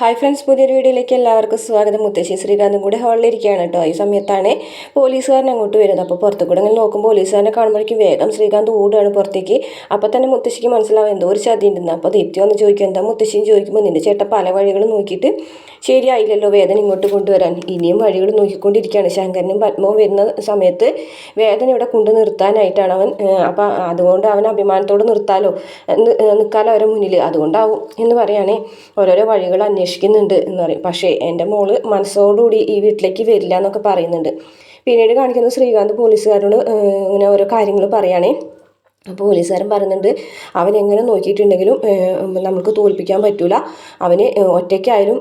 Hi friends പുതിയൊരു വീഡിയോയിലേക്ക് എല്ലാവർക്കും സ്വാഗതം. മുത്തശ്ശി ശ്രീകാന്തും കൂടെ ഹാളിലിരിക്കുകയാണ് കേട്ടോ. ഈ സമയത്താണ് പോലീസുകാരൻ അങ്ങോട്ട് വരുന്നത്. അപ്പോൾ പുറത്തു കൂടെ അങ്ങനെ നോക്കുമ്പോൾ പോലീസുകാരനെ കാണുമ്പോഴേക്കും വേഗം ശ്രീകാന്ത് ഓടുകയാണ് പുറത്തേക്ക്. അപ്പോൾ തന്നെ മുത്തശ്ശിക്ക് മനസ്സിലാവും എന്തോ ഒരു ചതി ഉണ്ടെന്ന്. അപ്പോൾ ദീപ്തി വന്ന് ചോദിക്കും എന്താ മുത്തശ്ശിയും ചോദിക്കുമ്പോൾ നിന്റെ ചേട്ടൻ പല വഴികളും നോക്കിയിട്ട് ശരിയായില്ലല്ലോ വേദന ഇങ്ങോട്ട് കൊണ്ടുവരാൻ. ഇനിയും വഴികൾ നോക്കിക്കൊണ്ടിരിക്കുകയാണ്. ശങ്കരനും പത്മവും വരുന്ന സമയത്ത് വേദന ഇവിടെ കൊണ്ടു നിർത്താനായിട്ടാണ് അവൻ അപ്പോൾ അതുകൊണ്ട് അവൻ അഭിമാനത്തോടെ നിർത്താലോ നിൽക്കാലോ അവരെ മുന്നിൽ. അതുകൊണ്ടാവും എന്ന് പറയുകയാണെ ഓരോരോ വഴികൾ അന്വേഷിക്കുന്നുണ്ട് എന്ന് പറയും. പക്ഷേ എന്റെ മോൾ മനസ്സോടുകൂടി ഈ വീട്ടിലേക്ക് വരില്ല എന്നൊക്കെ പറയുന്നുണ്ട്. പിന്നീട് കാണിക്കുന്ന ശ്രീകാന്ത് പോലീസുകാരോട് ഇങ്ങനെ ഓരോ കാര്യങ്ങൾ പറയുകയാണേ അപ്പോൾ പോലീസുകാരൻ പറയുന്നുണ്ട് അവൻ എങ്ങനെ നോക്കിയിട്ടുണ്ടെങ്കിലും നമുക്ക് തോൽപ്പിക്കാൻ പറ്റൂല. അവന് ഒറ്റയ്ക്കായാലും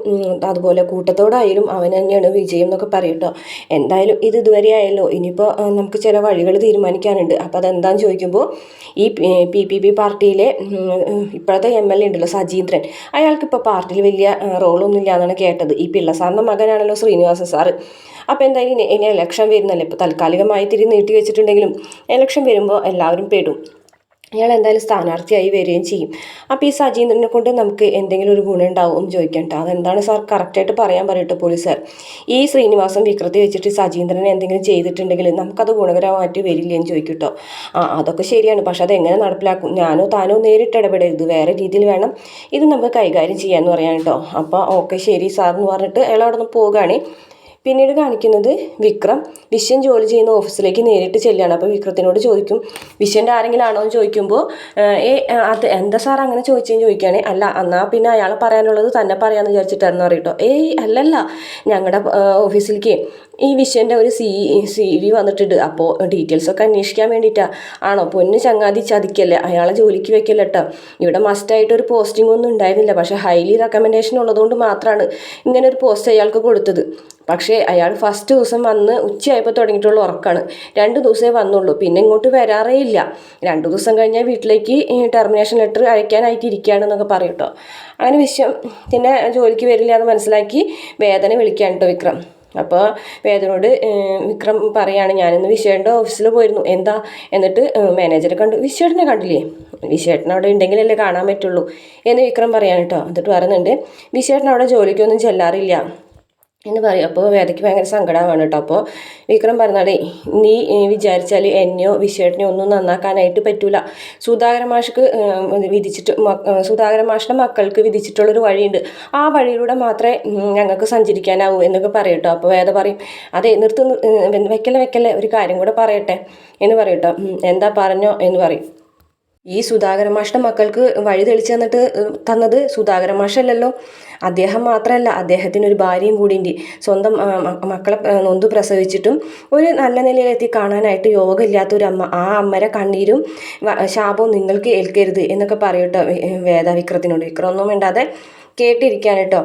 അതുപോലെ കൂട്ടത്തോടായാലും അവൻ തന്നെയാണ് വിജയം എന്നൊക്കെ പറയട്ടോ എന്തായാലും ഇത് ഇതുവരെ ആയല്ലോ. ഇനിയിപ്പോൾ നമുക്ക് ചില വഴികൾ തീരുമാനിക്കാനുണ്ട്. അപ്പോൾ അതെന്താണെന്ന് ചോദിക്കുമ്പോൾ ഈ പി പി പി പാർട്ടിയിലെ ഇപ്പോഴത്തെ എം എൽ എ ഉണ്ടല്ലോ സജീന്ദ്രൻ. അയാൾക്ക് ഇപ്പോൾ പാർട്ടിയിൽ വലിയ റോളൊന്നും ഇല്ല എന്നാണ് കേട്ടത്. ഈ പിള്ള സാറിന്റെ മകനാണല്ലോ ശ്രീനിവാസൻ സാറ്. അപ്പോൾ എന്തായാലും ഇനി ഇനി ഇലക്ഷൻ വരുന്നല്ലേ? ഇപ്പോൾ താൽക്കാലികമായി തിരി നീട്ടി വെച്ചിട്ടുണ്ടെങ്കിലും ഇലക്ഷൻ വരുമ്പോൾ എല്ലാവരും പെടും. അയാൾ എന്തായാലും സ്ഥാനാർത്ഥിയായി വരികയും ചെയ്യും. അപ്പോൾ ഈ സജീന്ദ്രനെ കൊണ്ട് നമുക്ക് എന്തെങ്കിലും ഒരു ഗുണം ഉണ്ടാവും ചോദിക്കാം കേട്ടോ അതെന്താണ് സാർ കറക്റ്റായിട്ട് പറയാൻ പറയട്ടെ സാർ ഈ ശ്രീനിവാസൻ വികൃതി വെച്ചിട്ട് സജീന്ദ്രനെ എന്തെങ്കിലും ചെയ്തിട്ടുണ്ടെങ്കിൽ നമുക്കത് ഗുണകരമായിട്ട് വരില്ല എന്ന് ചോദിക്കും ആ അതൊക്കെ ശരിയാണ്. പക്ഷെ അത് എങ്ങനെ നടപ്പിലാക്കും? ഞാനോ താനോ നേരിട്ട് ഇടപെടരുത്. വേറെ രീതിയിൽ വേണം ഇത് നമുക്ക് കൈകാര്യം ചെയ്യാമെന്ന് പറയാൻ കേട്ടോ അപ്പോൾ ഓക്കെ ശരി സാർ എന്ന് പറഞ്ഞിട്ട് അയാൾ അവിടെ നിന്ന് പോവുകയാണ്. പിന്നീട് കാണിക്കുന്നത് വിക്രം. വിശ്വൻ ജോലി ചെയ്യുന്ന ഓഫീസിലേക്ക് നേരിട്ട് ചെല്ലുകയാണ്. അപ്പോൾ വിക്രത്തിനോട് ചോദിക്കും വിശ്വന്റെ ആരെങ്കിലും ആണോ എന്ന് ചോദിക്കുമ്പോൾ ഏ അത് എന്താ സാർ അങ്ങനെ ചോദിച്ചെന്ന് ചോദിക്കുകയാണെ അല്ല എന്നാൽ പിന്നെ അയാൾ പറയാനുള്ളത് തന്നെ പറയാമെന്ന് വിചാരിച്ചിട്ടായിരുന്നു അറിയട്ടോ ഏയ് അല്ലല്ല. ഞങ്ങളുടെ ഓഫീസിലേക്ക് ഈ വിഷയന്റെ ഒരു സി സി വി വന്നിട്ടുണ്ട്. അപ്പോൾ ഡീറ്റെയിൽസൊക്കെ അന്വേഷിക്കാൻ വേണ്ടിയിട്ടാണ് ആണോ? പൊന്ന് ചങ്ങാതി ചതിക്കല്ലേ? അയാളെ ജോലിക്ക് വെക്കല്ല കേട്ടോ ഇവിടെ മസ്റ്റായിട്ട് ഒരു പോസ്റ്റിംഗ് ഒന്നും ഉണ്ടായിരുന്നില്ല. പക്ഷേ ഹൈലി റെക്കമെൻഡേഷൻ ഉള്ളതുകൊണ്ട് മാത്രമാണ് ഇങ്ങനെ ഒരു പോസ്റ്റ് അയാൾക്ക് കൊടുത്തത്. പക്ഷേ അയാൾ ഫസ്റ്റ് ദിവസം വന്ന് ഉച്ചയായപ്പോൾ തുടങ്ങിയിട്ടുള്ള ഉറക്കാണ്. രണ്ട് ദിവസമേ വന്നുള്ളൂ. പിന്നെ ഇങ്ങോട്ട് വരാറേ ഇല്ല. രണ്ട് ദിവസം കഴിഞ്ഞാൽ വീട്ടിലേക്ക് ടെർമിനേഷൻ ലെറ്റർ അയക്കാനായിട്ട് ഇരിക്കുകയാണെന്നൊക്കെ പറയും കേട്ടോ അങ്ങനെ വിഷയം പിന്നെ ജോലിക്ക് വരില്ല എന്ന് മനസ്സിലാക്കി വേദന വിളിക്കുകയാണ് കേട്ടോ വിക്രം. അപ്പോൾ വേദനോട് വിക്രം പറയാണ് ഞാനിന്ന് വിശേഷന്റെ ഓഫീസിൽ പോയിരുന്നു. എന്താ? എന്നിട്ട് മാനേജറെ കണ്ടു. വിശേഷനെ കണ്ടില്ലേ? വിശ്വേട്ടൻ അവിടെ ഉണ്ടെങ്കിലല്ലേ കാണാൻ പറ്റുള്ളൂ. എന്ന് വിക്രം പറയാൻ കേട്ടോ. എന്നിട്ട് പറയുന്നുണ്ട് വിശ്വേട്ടൻ അവിടെ ജോലിക്കൊന്നും ചെല്ലാറില്ല. എന്ന് പറയും. അപ്പോൾ വേദയ്ക്ക് ഭയങ്കര സങ്കടമാണ് കേട്ടോ. അപ്പോൾ വിക്രം പറഞ്ഞാടേ നീ വിചാരിച്ചാൽ എന്നെയോ വിശേഷനെയോ ഒന്നും നന്നാക്കാനായിട്ട് പറ്റൂല. സുധാകര മാഷ്ക്ക് വിധിച്ചിട്ട് സുധാകര മാഷിന്റെ മക്കൾക്ക് വിധിച്ചിട്ടുള്ളൊരു വഴിയുണ്ട്. ആ വഴിയിലൂടെ മാത്രമേ ഞങ്ങൾക്ക് സഞ്ചരിക്കാനാവൂ എന്നൊക്കെ പറയും അപ്പോൾ വേദ പറയും അതെ നിർത്ത് നി- ഏ, വെക്കല്ലേ വെക്കല്ലേ ഒരു കാര്യം കൂടെ പറയട്ടെ എന്ന് പറയും എന്താ പറഞ്ഞോ എന്ന് പറയും. ഈ സുധാകര മാഷിന്റെ മക്കൾക്ക് വഴി തെളിച്ചു തന്നിട്ട് തന്നത് സുധാകര മാഷല്ലല്ലോ. അദ്ദേഹം മാത്രമല്ല അദ്ദേഹത്തിന് ഒരു ഭാര്യയും കൂടിയുണ്ട് സ്വന്തം മക്കളെ നൊന്തു പ്രസവിച്ചിട്ടും ഒരു നല്ല നിലയിലെത്തി കാണാനായിട്ട് യോഗ ഇല്ലാത്തൊരു അമ്മ ആ അമ്മരെ കണ്ണീരും ശാപവും നിങ്ങൾക്ക് ഏൽക്കരുത് എന്നൊക്കെ പറയട്ടോ വേദ വിക്രത്തിനോട് വേണ്ടാതെ കേട്ടിരിക്കാൻ കേട്ടോ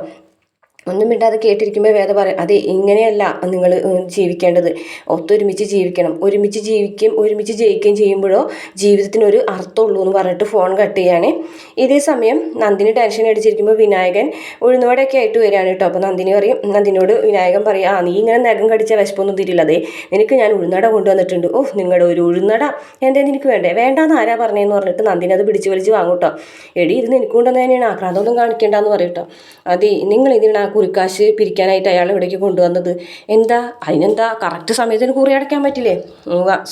ഒന്നും മിണ്ടാതെ കേട്ടിരിക്കുമ്പോൾ വേദ പറയും അതെ ഇങ്ങനെയല്ല നിങ്ങൾ ജീവിക്കേണ്ടത്. ഒത്തൊരുമിച്ച് ജീവിക്കണം. ഒരുമിച്ച് ജീവിക്കുകയും ഒരുമിച്ച് ജയിക്കുകയും ചെയ്യുമ്പോഴോ ജീവിതത്തിനൊരു അർത്ഥമുള്ളൂ എന്ന് പറഞ്ഞിട്ട് ഫോൺ കട്ട് ചെയ്യാണ്. ഇതേ സമയം നന്ദിനി ടെൻഷൻ അടിച്ചിരിക്കുമ്പോൾ വിനായകൻ ഉഴുന്നോടെയൊക്കെ ആയിട്ട് വരികയാണ് കേട്ടോ. അപ്പോൾ നന്ദിനി പറയും നന്ദിനോട് വിനായകൻ പറയും ആ നീ ഇങ്ങനെ നഖം കടിച്ച വിശപ്പൊന്നും തിരില്ല അതെ നിനക്ക് ഞാൻ ഉഴുന്നട കൊണ്ടുവന്നിട്ടുണ്ട്. ഓ നിങ്ങളുടെ ഒരു ഉഴുന്നട എന്തേ നിനക്ക് വേണ്ടേ? വേണ്ടാന്ന് ആരാ പറഞ്ഞതെന്ന് പറഞ്ഞിട്ട് നന്ദിനി അത് പിടിച്ച് വലിച്ച് വാങ്ങും കേട്ടോ. എടി ഇത് നിനക്ക് കൊണ്ടുവന്ന് തന്നെയാണ്. ആക്രാന്തമൊന്നും കാണിക്കേണ്ടെന്ന് പറയും കേട്ടോ. അതെ നിങ്ങൾ ഇതിനാണ് ആ കുറിക്കാശ് പിരിക്കാനായിട്ട് അയാൾ ഇവിടേക്ക് കൊണ്ടുവന്നത്. എന്താ? അതിനെന്താ? കറക്റ്റ് സമയത്തിന് കുറി അടയ്ക്കാൻ പറ്റില്ലേ?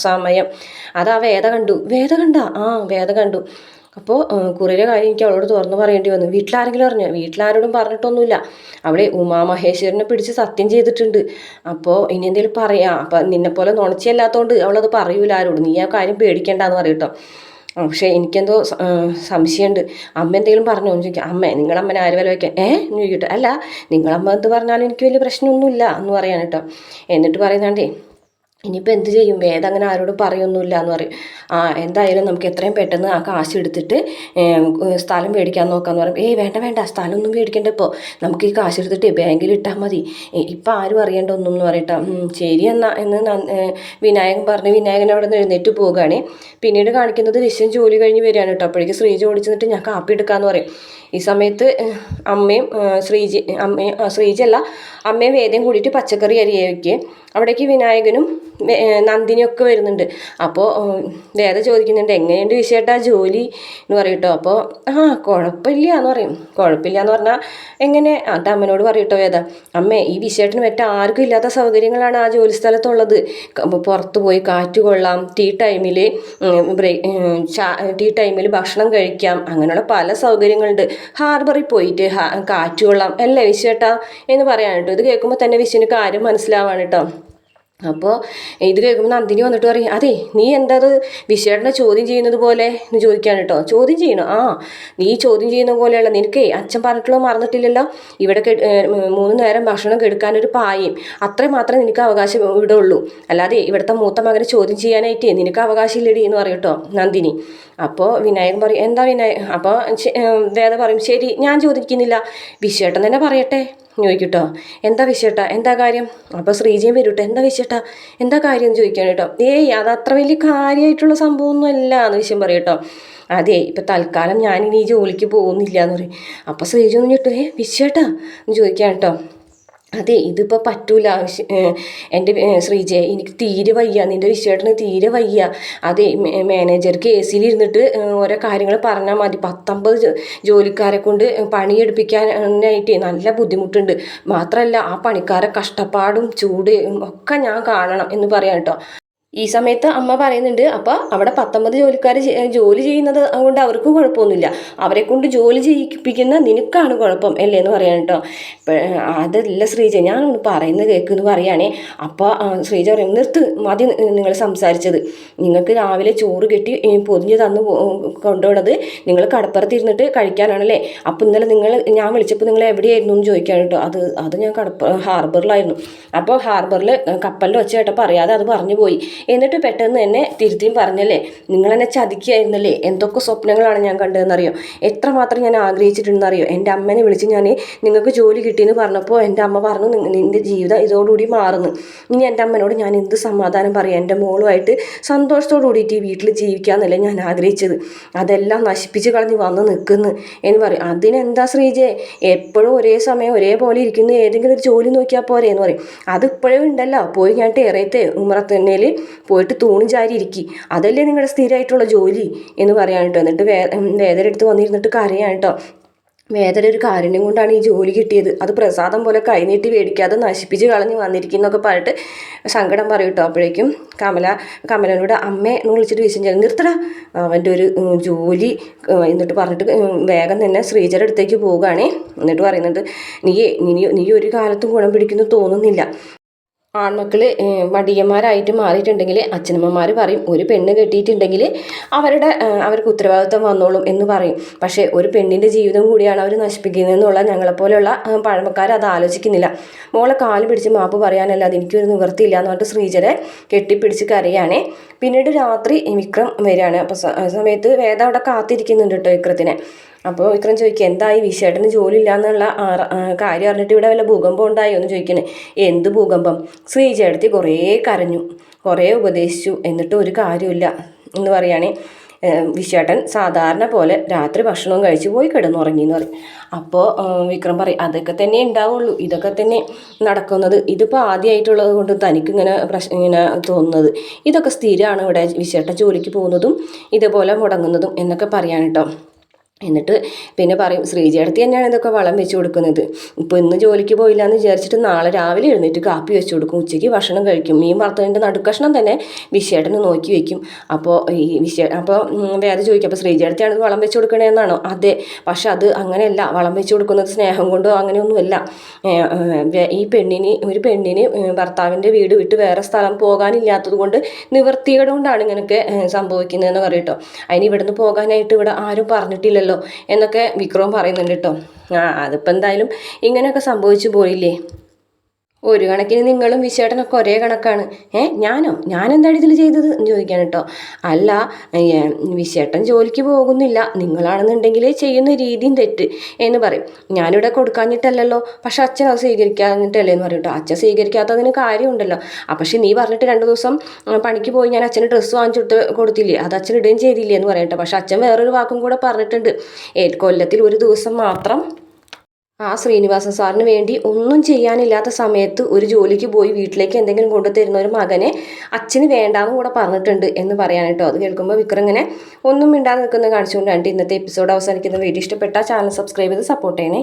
സമയം. അതാ വേദ കണ്ടു. വേദ കണ്ട? ആ വേദ കണ്ടു. അപ്പോൾ കുറിയുടെ കാര്യം എനിക്ക് അവളോട് തുറന്നു പറയേണ്ടി വന്നു. വീട്ടിലാരെങ്കിലും അറിഞ്ഞു? വീട്ടിലാരോടും പറഞ്ഞിട്ടൊന്നുമില്ല. അവിടെ ഉമാ മഹേശ്വരനെ പിടിച്ച് സത്യം ചെയ്തിട്ടുണ്ട്. അപ്പോൾ ഇനി എന്തെങ്കിലും പറയാം. അപ്പം നിന്നെപ്പോലെ നുണച്ചല്ലാത്തതുകൊണ്ട് അവളത് പറയൂല ആരോടും നീ ആ കാര്യം പേടിക്കേണ്ടെന്ന് പറയും കേട്ടോ. ആ, പക്ഷേ എനിക്കെന്തോ സംശയമുണ്ട്. അമ്മ എന്തെങ്കിലും പറഞ്ഞോ? എന്ന് ചോദിക്കാം. അമ്മ നിങ്ങളമ്മനെ ആര് വില വയ്ക്കാൻ? ഏ? എന്ന് ചോദിക്കട്ടെ. അല്ല നിങ്ങളമ്മ എന്ത് പറഞ്ഞാലും എനിക്ക് വലിയ പ്രശ്നമൊന്നുമില്ല എന്ന് പറയാൻ കേട്ടോ. എന്നിട്ട് പറയുന്നാണ്ടേ ഇനിയിപ്പോൾ എന്ത് ചെയ്യും? വേദം അങ്ങനെ ആരോടും പറയൊന്നുമില്ല എന്ന് പറയും. ആ എന്തായാലും നമുക്ക് എത്രയും പെട്ടെന്ന് ആ കാശ് എടുത്തിട്ട് സ്ഥലം മേടിക്കാൻ നോക്കാമെന്ന് പറയും. ഏയ് വേണ്ട വേണ്ട സ്ഥലമൊന്നും മേടിക്കേണ്ട ഇപ്പോൾ നമുക്ക് ഈ കാശ് എടുത്തിട്ട് ബാങ്കിൽ ഇട്ടാൽ മതി. ഇപ്പം ആരും അറിയേണ്ട ഒന്നും എന്ന് പറയട്ടെ. ശരി എന്നാ എന്ന് വിനായകൻ പറഞ്ഞ് വിനായകൻ അവിടെ നിന്ന് എഴുന്നേറ്റ് പോവുകയാണ്. പിന്നീട് കാണിക്കുന്നത് വിശ്വം ജോലി കഴിഞ്ഞ് വരികയാണ് കേട്ടോ. അപ്പോഴേക്ക് ശ്രീജ ഓടിച്ചിട്ട് ഞാൻ കാപ്പി എടുക്കാമെന്ന് പറയും. ഈ സമയത്ത് അമ്മയും ശ്രീജി അമ്മയും ശ്രീജല്ല അമ്മയും വേദയും കൂടിയിട്ട് പച്ചക്കറി അരിയെ വയ്ക്കുക അവിടേക്ക് വിനായകനും നന്ദിനിയൊക്കെ വരുന്നുണ്ട്. അപ്പോൾ വേദ ചോദിക്കുന്നുണ്ട് എങ്ങനെയുണ്ട് വിഷയട്ടാ ജോലി? എന്ന് പറയും അപ്പോൾ ആ കുഴപ്പമില്ല എന്ന് പറയും. കുഴപ്പമില്ല എന്ന് പറഞ്ഞാൽ എങ്ങനെ? അത് അമ്മനോട് പറയും വേദ അമ്മേ ഈ വിഷയത്തിന് മറ്റേ ആർക്കും ഇല്ലാത്ത സൗകര്യങ്ങളാണ് ആ ജോലി സ്ഥലത്തുള്ളത്. പുറത്ത് പോയി കാറ്റ് കൊള്ളാം ടീ ടൈമിൽ ടീ ടൈമിൽ ഭക്ഷണം കഴിക്കാം അങ്ങനെയുള്ള പല സൗകര്യങ്ങളുണ്ട്. ഹാർബറിൽ പോയിട്ട് കാറ്റ് കൊള്ളാം അല്ലേ വിഷയട്ടാ എന്ന് പറയാൻ ഇത് കേൾക്കുമ്പോൾ തന്നെ വിഷുവിന് കാര്യം മനസ്സിലാവാണ് കേട്ടോ. അപ്പോൾ ഇത് കേൾക്കുമ്പോൾ നന്ദിനി വന്നിട്ട് പറയും അതെ നീ എന്താ അത് വിശ്വേട്ടനെ ചോദ്യം ചെയ്യുന്നത് പോലെ? എന്ന് ചോദിക്കാൻ കേട്ടോ ചോദ്യം ചെയ്യണോ? ആ നീ ചോദ്യം ചെയ്യുന്ന പോലെയുള്ള നിനക്കേ അച്ഛൻ പറഞ്ഞിട്ടുള്ളത് മറന്നിട്ടില്ലല്ലോ? ഇവിടെ മൂന്ന് നേരം ഭക്ഷണം കെടുക്കാനൊരു പായും. അത്രയും മാത്രമേ നിനക്ക് അവകാശം ഇവിടെ ഉള്ളൂ അല്ലാതെ ഇവിടുത്തെ മൂത്ത മകനെ ചോദ്യം ചെയ്യാനായിട്ടേ നിനക്ക് അവകാശം ഇല്ലടി എന്ന് പറയും കേട്ടോ നന്ദിനി. അപ്പോൾ വിനായകൻ പറയും എന്താ വിനായകൻ? അപ്പോൾ വേദ പറയും ശരി ഞാൻ ചോദിക്കുന്നില്ല. വിശ്വേട്ടൻ തന്നെ പറയട്ടെ. ചോദിക്കട്ടോ. എന്താ വിശ്വേട്ടാ എന്താ കാര്യം? അപ്പോൾ ശ്രീജയും വരൂട്ടോ. എന്താ വിശ്വേട്ടാ എന്താ കാര്യം എന്ന് ചോദിക്കാൻ കേട്ടോ. ഏയ് അത് അത്ര വലിയ കാര്യമായിട്ടുള്ള സംഭവമൊന്നും അല്ല എന്ന് വിഷയം പറയും കേട്ടോ. അതെ ഇപ്പം തൽക്കാലം ഞാനിനി ഈ ജോലിക്ക് പോകുന്നില്ല എന്ന് പറയും. അപ്പോൾ ശ്രീജ ഒന്ന് ഞെട്ടു. ഏ വിശ്വേട്ടാ എന്ന് ചോദിക്കാൻ കേട്ടോ. അതെ ഇതിപ്പോൾ പറ്റൂല. ആവശ്യം എന്റെ ശ്രീജയ എനിക്ക് തീരെ വയ്യ. നിന്റെ വിശ്വേട്ടന് തീരെ വയ്യ. അതെ മാനേജർക്ക് എ സിയിലിരുന്നിട്ട് ഓരോ കാര്യങ്ങൾ പറഞ്ഞാൽ മതി. പത്തൊമ്പത് ജോലിക്കാരെ കൊണ്ട് പണിയെടുപ്പിക്കാനായിട്ട് നല്ല ബുദ്ധിമുട്ടുണ്ട്. മാത്രമല്ല ആ പണിക്കാരെ കഷ്ടപ്പാടും ചൂട് ഒക്കെ ഞാൻ കാണണം എന്ന് പറയാം കേട്ടോ ഈ സമയത്ത് അമ്മ പറയുന്നുണ്ട് അപ്പോൾ അവിടെ പത്തൊമ്പത് ജോലിക്കാർ ജോലി ചെയ്യുന്നത് അതുകൊണ്ട് അവർക്ക് കുഴപ്പമൊന്നുമില്ല. അവരെ കൊണ്ട് ജോലി ചെയ്യിപ്പിക്കുന്ന നിനക്കാണ് കുഴപ്പം അല്ലേ? എന്ന് പറയാൻ കേട്ടോ. അതല്ല ശ്രീജ ഞാനൊന്ന് പറയുന്നത് കേൾക്കുമെന്ന് പറയുകയാണേ അപ്പോൾ ശ്രീജ പറയും നിർത്ത് മതി നിങ്ങൾ സംസാരിച്ചത്. നിങ്ങൾക്ക് രാവിലെ ചോറ് കെട്ടി പൊതിഞ്ഞ് തന്ന് കൊണ്ടുപോണത് നിങ്ങൾ കടപ്പുറത്ത് ഇരുന്നിട്ട് കഴിക്കാനാണല്ലേ? അപ്പോൾ ഇന്നലെ നിങ്ങൾ ഞാൻ വിളിച്ചപ്പോൾ നിങ്ങൾ എവിടെയായിരുന്നു എന്ന് ചോദിക്കാൻ കേട്ടോ. അത് അത് ഞാൻ കടപ്പ ഹാർബറിലായിരുന്നു. അപ്പോൾ ഹാർബറിൽ കപ്പലിൽ വെച്ച് കേട്ടപ്പോൾ അറിയാതെ അത് പറഞ്ഞു പോയി. എന്നിട്ട് പെട്ടെന്ന് തന്നെ തിരുത്തിയും പറഞ്ഞല്ലേ? നിങ്ങളെന്നെ ചതിക്കുകയായിരുന്നല്ലേ എന്തൊക്കെ സ്വപ്നങ്ങളാണ് ഞാൻ കണ്ടതെന്നറിയോ? എത്രമാത്രം ഞാൻ ആഗ്രഹിച്ചിട്ടുണ്ടെന്നറിയോ? എന്റെ അമ്മേനെ വിളിച്ച് ഞാൻ നിങ്ങൾക്ക് ജോലി കിട്ടിയെന്ന് പറഞ്ഞപ്പോൾ എന്റെ അമ്മ പറഞ്ഞു നിന്റെ ജീവിതം ഇതോടുകൂടി മാറുന്നു. ഇനി എന്റെ അമ്മനോട് ഞാൻ എന്ത് സമാധാനം പറയാം? എന്റെ മോളുമായിട്ട് സന്തോഷത്തോടു കൂടിയിട്ട് ഈ വീട്ടിൽ ജീവിക്കാമെന്നല്ലേ ഞാൻ ആഗ്രഹിച്ചത്. അതെല്ലാം നശിപ്പിച്ച് കളഞ്ഞ് വന്ന് നിൽക്കുന്നു. എന്ന് പറയും. അതിനെന്താ ശ്രീജയ് എപ്പോഴും ഒരേ സമയം ഒരേപോലെ ഇരിക്കുന്നു. ഏതെങ്കിലും ഒരു ജോലി നോക്കിയാൽ പോരെ? എന്ന് പറയും. അത് ഇപ്പോഴും ഉണ്ടല്ലോ. പോയി ഞാൻ ടേറയത്തെ ഉമ്മറത്തന്നേൽ പോയിട്ട് തൂണും ചാരി ഇരിക്കി അതല്ലേ നിങ്ങളുടെ സ്ഥിരമായിട്ടുള്ള ജോലി എന്ന് പറയാൻ കേട്ടോ എന്നിട്ട് വേ വേദനെടുത്ത് വന്നിരുന്നിട്ട് കരയാൻ കേട്ടോ വേദന ഒരു കാരുണ്യം കൊണ്ടാണ് ഈ ജോലി കിട്ടിയത്. അത് പ്രസാദം പോലെ കൈനീട്ടി മേടിക്കാതെ നശിപ്പിച്ച് കളഞ്ഞ് വന്നിരിക്കുന്നൊക്കെ പറഞ്ഞിട്ട് സങ്കടം പറയും കേട്ടോ അപ്പോഴേക്കും കമല കമലനോട് അമ്മേ എന്ന് വിളിച്ചിട്ട് വിശം ചെയ്ത് നിർത്തടാ. അവന്റെ ഒരു ജോലി എന്നിട്ട് പറഞ്ഞിട്ട് വേഗം തന്നെ ശ്രീജയുടെ അടുത്തേക്ക് പോവുകയാണേ. എന്നിട്ട് പറയുന്നുണ്ട് നീ നീ ഒരു കാലത്തും ഗുണം പിടിക്കുന്നു തോന്നുന്നില്ല. ആൺമക്കൾ മടിയന്മാരായിട്ട് മാറിയിട്ടുണ്ടെങ്കിൽ അച്ഛനമ്മമാർ പറയും ഒരു പെണ്ണ് കെട്ടിയിട്ടുണ്ടെങ്കിൽ അവരുടെ അവർക്ക് ഉത്തരവാദിത്വം വന്നോളും എന്ന് പറയും. പക്ഷേ ഒരു പെണ്ണിന്റെ ജീവിതം കൂടിയാണ് അവർ നശിപ്പിക്കുന്നതെന്നുള്ള ഞങ്ങളെപ്പോലെയുള്ള പഴമക്കാർ അത് ആലോചിക്കുന്നില്ല. മോളെ കാൽ പിടിച്ച് മാപ്പ് പറയാനല്ലാതെ എനിക്കൊരു നിവൃത്തിയില്ല എന്ന് പറഞ്ഞിട്ട് ശ്രീജരെ കെട്ടിപ്പിടിച്ച് കരയാണ്. പിന്നീട് രാത്രി വിക്രം വരികയാണ്. അപ്പോൾ സമയത്ത് വേദ അവിടെ കാത്തിരിക്കുന്നുണ്ട് കേട്ടോ വിക്രത്തിനെ. അപ്പോൾ വിക്രം ചോദിക്കുക എന്തായി വിശേട്ടന് ജോലി ഇല്ല എന്നുള്ള കാര്യം അറിഞ്ഞിട്ട് ഇവിടെ വല്ല ഭൂകമ്പം ഉണ്ടായോ? എന്ന് ചോദിക്കണേ. എന്ത് ഭൂകമ്പം? ശ്രീചേട്ടത്തി കുറേ കരഞ്ഞു. കുറേ ഉപദേശിച്ചു. എന്നിട്ട് ഒരു കാര്യമില്ല എന്ന് പറയുകയാണെ വിശേട്ടൻ സാധാരണ പോലെ രാത്രി ഭക്ഷണവും കഴിച്ച് പോയി കിടന്നുറങ്ങി എന്ന് പറയും അപ്പോൾ വിക്രം പറയും അതൊക്കെ തന്നെ ഉണ്ടാവുള്ളൂ. ഇതൊക്കെ തന്നെ നടക്കുന്നത്. ഇതിപ്പോൾ ആദ്യമായിട്ടുള്ളത് കൊണ്ട് തനിക്കിങ്ങനെ പ്രശ്നം ഇങ്ങനെ തോന്നുന്നത്. ഇതൊക്കെ സ്ഥിരമാണ് ഇവിടെ വിശേട്ടൻ ജോലിക്ക് പോകുന്നതും ഇതേപോലെ മുടങ്ങുന്നതും എന്നൊക്കെ പറയാൻ കേട്ടോ എന്നിട്ട് പിന്നെ പറയും ശ്രീജയടുത്ത് തന്നെയാണ് ഇതൊക്കെ വളം വെച്ച് കൊടുക്കുന്നത്. ഇപ്പോൾ ഇന്ന് ജോലിക്ക് പോയില്ല എന്ന് വിചാരിച്ചിട്ട് നാളെ രാവിലെ എഴുന്നേറ്റ് കാപ്പി വെച്ച് കൊടുക്കും. ഉച്ചയ്ക്ക് ഭക്ഷണം കഴിക്കും. മീൻ വറുത്തതിന്റെ നടുക്കഷ്ണം തന്നെ വിഷയേട്ടന് നോക്കി വെക്കും. അപ്പോൾ ഈ വിശേ അപ്പോൾ വേറെ ചോദിക്കും അപ്പോൾ ശ്രീജയടുത്താണ് വളം വെച്ച് കൊടുക്കണേന്നാണോ അതെ. പക്ഷെ അത് അങ്ങനെയല്ല. വളം വെച്ച് കൊടുക്കുന്നത് സ്നേഹം കൊണ്ടോ അങ്ങനെയൊന്നുമല്ല. ഈ പെണ്ണിന് ഒരു പെണ്ണിന് ഭർത്താവിന്റെ വീട് വിട്ട് വേറെ സ്ഥലം പോകാനില്ലാത്തത് കൊണ്ട് നിവൃത്തികേട് കൊണ്ടാണ് ഇങ്ങനെയൊക്കെ സംഭവിക്കുന്നതെന്ന് പറയട്ടോ അതിന് ഇവിടുന്ന് പോകാനായിട്ട് ഇവിടെ ആരും പറഞ്ഞിട്ടില്ലല്ലോ. എന്നൊക്കെ വിക്രവും പറയുന്നുണ്ട് കേട്ടോ. ആ അതിപ്പോൾ എന്തായാലും ഇങ്ങനെയൊക്കെ സംഭവിച്ചു പോയില്ലേ? ഒരു കണക്കിന് നിങ്ങളും വിശേഷനൊക്കെ ഒരേ കണക്കാണ്. ഏ ഞാനോ? ഞാനെന്താണ് ഇതിൽ ചെയ്തത് എന്ന് ചോദിക്കാൻ കേട്ടോ അല്ല വിശേഷൻ ജോലിക്ക് പോകുന്നില്ല. നിങ്ങളാണെന്നുണ്ടെങ്കിൽ ചെയ്യുന്ന രീതിയും തെറ്റ് എന്ന് പറയും. ഞാനിവിടെ കൊടുക്കാഞ്ഞിട്ടല്ലല്ലോ. പക്ഷെ അച്ഛൻ അത് സ്വീകരിക്കാഞ്ഞിട്ടല്ലേ എന്ന് പറയും കേട്ടോ അച്ഛൻ സ്വീകരിക്കാത്തതിന് കാര്യമുണ്ടല്ലോ. പക്ഷെ നീ പറഞ്ഞിട്ട് രണ്ട് ദിവസം പണിക്ക് പോയി ഞാൻ അച്ഛന് ഡ്രസ്സ് വാങ്ങിച്ചിട്ട് കൊടുത്തില്ലേ? അത് അച്ഛൻ ഇടുകയും ചെയ്തില്ലേ എന്ന് പറയട്ടെ പക്ഷെ അച്ഛൻ വേറൊരു വാക്കും കൂടെ പറഞ്ഞിട്ടുണ്ട്. കൊല്ലത്തിൽ ഒരു ദിവസം മാത്രം ആ ശ്രീനിവാസ സാറിന് വേണ്ടി ഒന്നും ചെയ്യാനില്ലാത്ത സമയത്ത് ഒരു ജോലിക്ക് പോയി വീട്ടിലേക്ക് എന്തെങ്കിലും കൊണ്ടു തരുന്ന ഒരു മകനെ അച്ഛന് വേണ്ടാന്നും കൂടെ പറഞ്ഞിട്ടുണ്ട് എന്ന് പറയാൻ കേട്ടോ. അത് കേൾക്കുമ്പോൾ വിക്രം ഇങ്ങനെ ഒന്നും മിണ്ടാതെ നിൽക്കുന്നത് കാണിച്ചുകൊണ്ടാണ് ഇന്നത്തെ എപ്പിസോഡ് അവസാനിക്കുന്ന. വീഡിയോ ഇഷ്ടപ്പെട്ട ചാനൽ സബ്സ്ക്രൈബ് ചെയ്ത് സപ്പോർട്ട് ചെയ്യണേ.